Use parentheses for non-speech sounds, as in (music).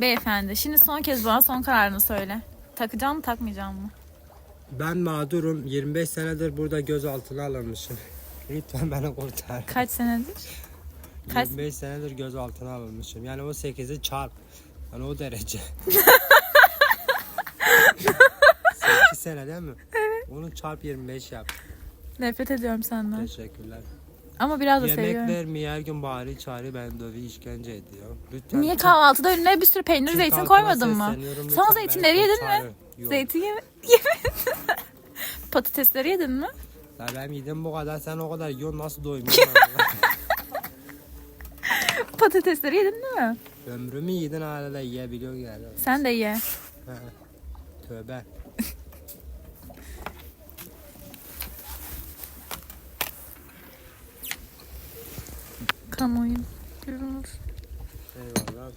Beyefendi şimdi son kez bana son kararını söyle. Takacağım mı takmayacağım mı? Ben mağdurum. 25 senedir burada gözaltına alınmışım. Lütfen beni kurtar. Kaç senedir? Kaç- 25 senedir gözaltına alınmışım. Yani o 8'i çarp. Yani o derece. (laughs) 8 sene değil mi? Onu çarp 25 yap. Nefret ediyorum senden. Teşekkürler. Ama biraz da Yemek seviyorum. vermiyor her gün bari çağırıyor beni dövüyor işkence ediyor. Lütfen. Niye kahvaltıda önüne bir sürü peynir Türk zeytin halkına koymadın mı? sesleniyorum, lütfen zeytinleri beni yedin mi? Yok. Zeytin yeme (laughs) yemedin. Patatesleri yedin mi? Ya ben yedim bu kadar sen o kadar yiyorsun nasıl doymuyorsun? (laughs) Patatesleri yedin değil mi? Ömrümü yedin hala da yiyebiliyorsun yani. Sen de ye. Ha, (laughs) Tövbe. Kamuoyu. Görünür. Eyvallah.